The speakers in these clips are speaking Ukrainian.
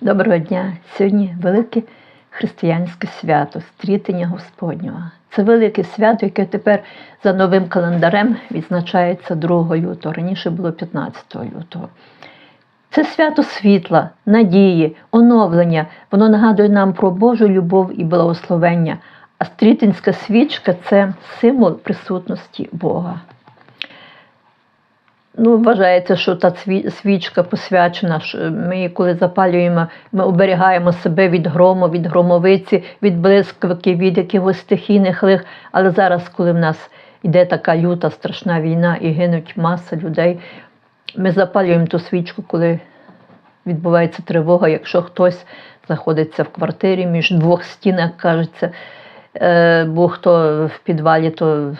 Доброго дня! Сьогодні велике християнське свято, стрітення Господнього. Це велике свято, яке тепер за новим календарем відзначається 2 лютого. Раніше було 15 лютого. Це свято світла, надії, оновлення. Воно нагадує нам про Божу любов і благословення. А стрітинська свічка це символ присутності Бога. Ну, вважається, що та свічка посвячена. що Ми коли запалюємо, ми оберігаємо себе від грому, від громовиці, від блискавки, від якихось стихійних лих. Але зараз, коли в нас йде така люта, страшна війна і гинуть маса людей, ми запалюємо ту свічку, коли відбувається тривога, якщо хтось знаходиться в квартирі між двох стін, як кажеться, е, бо хто в підвалі, то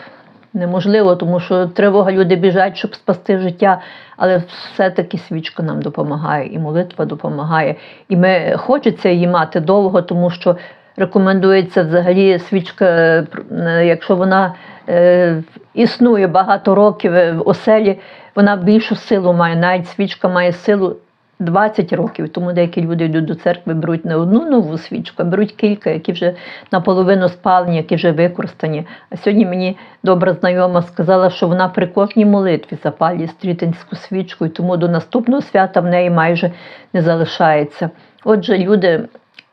неможливо, тому що тривога, люди біжать, щоб спасти життя, але все-таки свічка нам допомагає, і молитва допомагає. І ми хочеться її мати довго, тому що рекомендується взагалі свічка, е, е, якщо вона е, існує багато років е, в оселі, вона більшу силу має. Навіть свічка має силу 20 років, тому деякі люди йдуть до церкви, беруть не одну нову свічку, а беруть кілька, які вже наполовину спалені, які вже використані. А сьогодні мені добра знайома сказала, що вона при кожній молитві запалює стрітинську свічку, і тому до наступного свята в неї майже не залишається. Отже, люди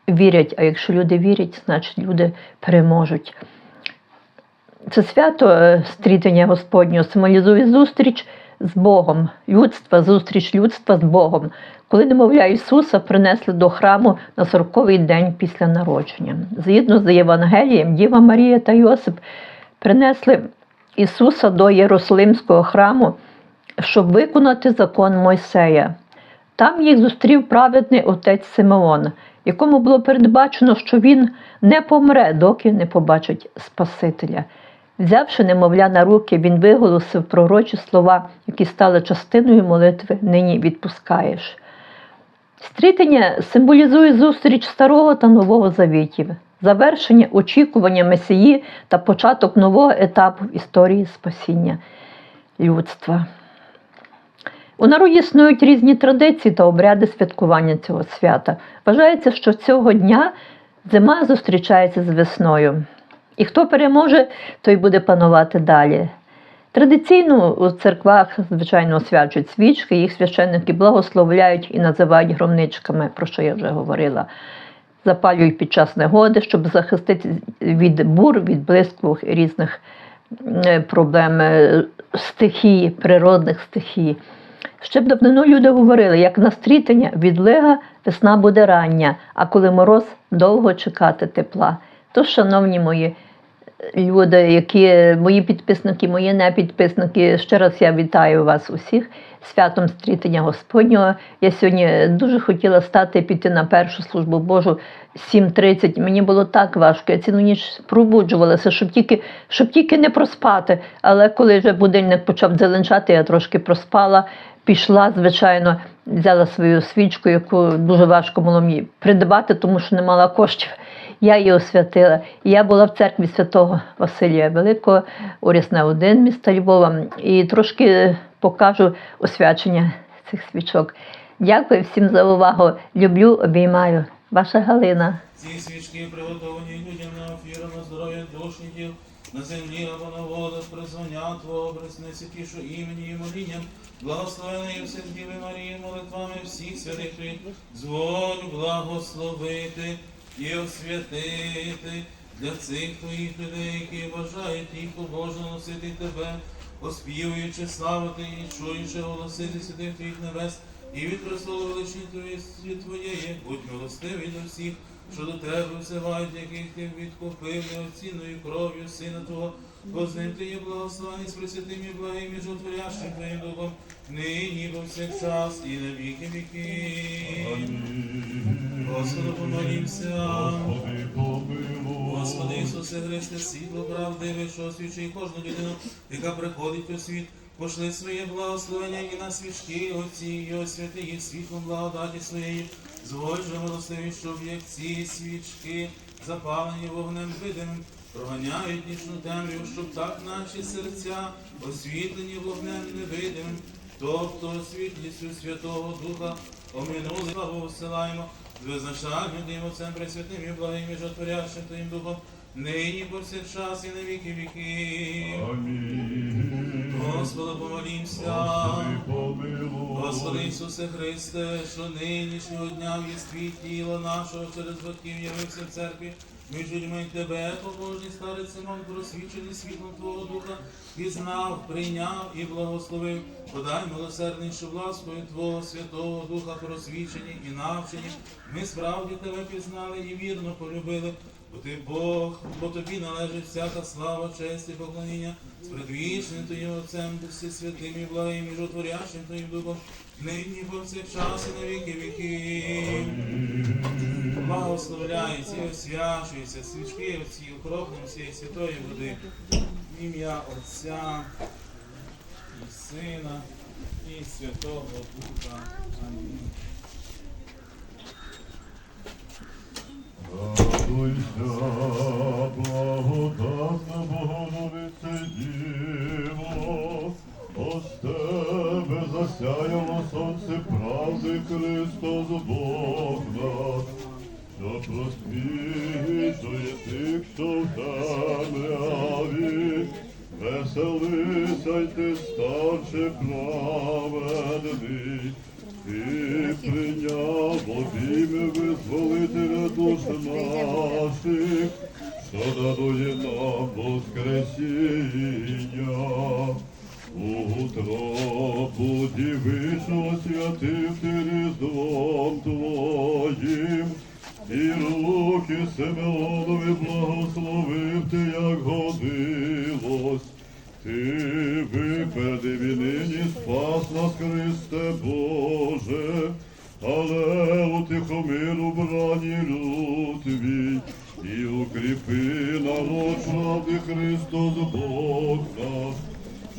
вірять, а якщо люди вірять, значить люди переможуть. Це свято е, стрітення Господнього символізує зустріч з Богом, людства, зустріч людства з Богом, коли немовля Ісуса принесли до храму на 40-й день після народження. Згідно з Євангелієм, Діва Марія та Йосип принесли Ісуса до Єрусалимського храму, щоб виконати закон Мойсея. Там їх зустрів праведний отець Симеон, якому було передбачено, що він не помре, доки не побачить Спасителя. Взявши немовля на руки, він виголосив пророчі слова, які стали частиною молитви Нині відпускаєш. Стрітення символізує зустріч старого та нового завітів, завершення очікування Месії та початок нового етапу в історії спасіння людства. У народі існують різні традиції та обряди святкування цього свята. Вважається, що цього дня зима зустрічається з весною. І хто переможе, той буде панувати далі. Традиційно у церквах, звичайно, освячують свічки, їх священники благословляють і називають громничками, про що я вже говорила. Запалюють під час негоди, щоб захистити від бур, від блискавок і різних е, проблем е, стихії, природних стихій. Ще б давнину люди говорили, як на стрітення відлига, весна буде рання, а коли мороз довго чекати тепла. То, шановні мої люди, які мої підписники, мої непідписники, ще раз я вітаю вас усіх святом стрітення Господнього. Я сьогодні дуже хотіла стати піти на першу службу Божу 7.30. Мені було так важко. Я цілу ніч пробуджувалася, щоб тільки, щоб тільки не проспати. Але коли вже будильник почав дзеленчати, я трошки проспала. Пішла, звичайно, взяла свою свічку, яку дуже важко було мені придбати, тому що не мала коштів. Я її освятила. Я була в церкві святого Василія Великого, Орісна 1 міста Львова, і трошки покажу освячення цих свічок. Дякую всім за увагу. Люблю, обіймаю. Ваша Галина. Ці свічки приготовані людям на офіру на здоров'я душників, на землі або на водах, призвання Твого, Преснесвятішу імені і молінням, благословеної все Діви Марії, молитвами всіх святих, зволь благословити і освятити для цих Твоїх людей, які бажають їх побожно носити Тебе, оспівуючи, славити і чуючи голосити святих Твоїх небес, і від престолу величні Твоєї, будь милостивий до всіх, що до тебе взивають, яких ти відкупив неоцінною кров'ю Сина Твого, бо з ним ти є благословений з пресвятим і благим і животворящим Твоїм Духом, нині і повсякчас, і на віки віки. Господу помолімся. Господи Ісусе Христе, світло правдиве, що освічує кожну людину, яка приходить у світ. Пошли своє благословення і на свічки Отці, і освяти їх світлом благодаті своєї. Же милостиві, щоб як ці свічки, запалені вогнем видимим, проганяють нічну темряву, щоб так наші серця, освітлені вогнем невидимим, тобто світлістю Святого Духа, оминули, славу посилаємо, з визначальним Днем Отцем Пресвятим і благим і жотворящим Твоїм Духом, нині повсякчас і на віки віків. Амінь. Господа помолімся. Господи, Ісусе Христе, що нинішнього дня в єстві тіла нашого через батьків явився в церкві, між людьми Тебе, побожний старець Симон, просвічений світлом Твого Духа, пізнав, прийняв і благословив. Подай милосердний, що ласкою Твого Святого Духа просвічені і навчені. Ми справді Тебе пізнали і вірно полюбили. Бо ти Бог, бо тобі належить всяка слава, честь і поклоніння з предвічним Твоїм Отцем, Духом Святим і благим і жотворящим Твоїм Духом, нині повсякчас і на віки віків. Благословляється і освячується свічки оці окропним всієї святої води. Ім'я Отця і Сина і Святого Духа. Амінь. Бог наш, що просвічує тих, що в темряві, ти, старше праведний, ти прийняв обійми визволителя душ наших, що дарує нам воскресіння. Утробу дівичого святив ти різдвом твоїм, і руки Симеонові благословив ти, як годилось. Ти випередив і нині спас нас, Христе Боже, але утихомиру брані люд твій, і укріпи народ правди Христос Бог наш,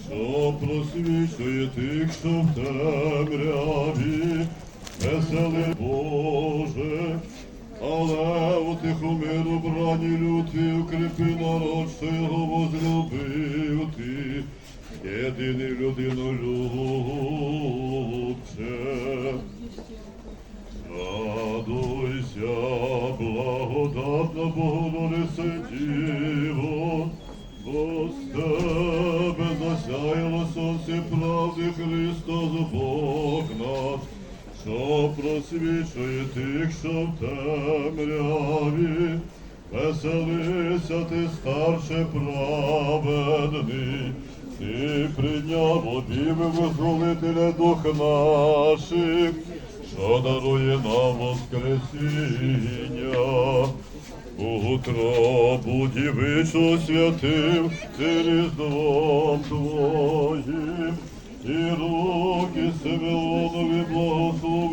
що просвічує тих, що в темряві, веселий Боже. Але у тиху миру брані люті укріпи народ, що його возлюбив ти, єдиний людинолюбче. Радуйся, благодатна Богородице Діво, бо що просвічує тих, що в темряві, веселися ти, старше праведний, ти прийняв обіви визволителя дух наших, що дарує нам воскресіння. Утробу дівичу святим, ти різдвом твоїм, і руки Симеонові благословив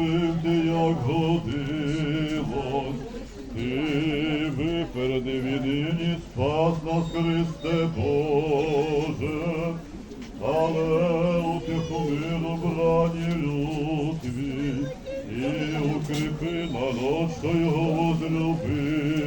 як годилось. Ти випередив і нині спас нас, Христе Боже, але у тиху миру брані люд і укріпи народ, що його возлюбив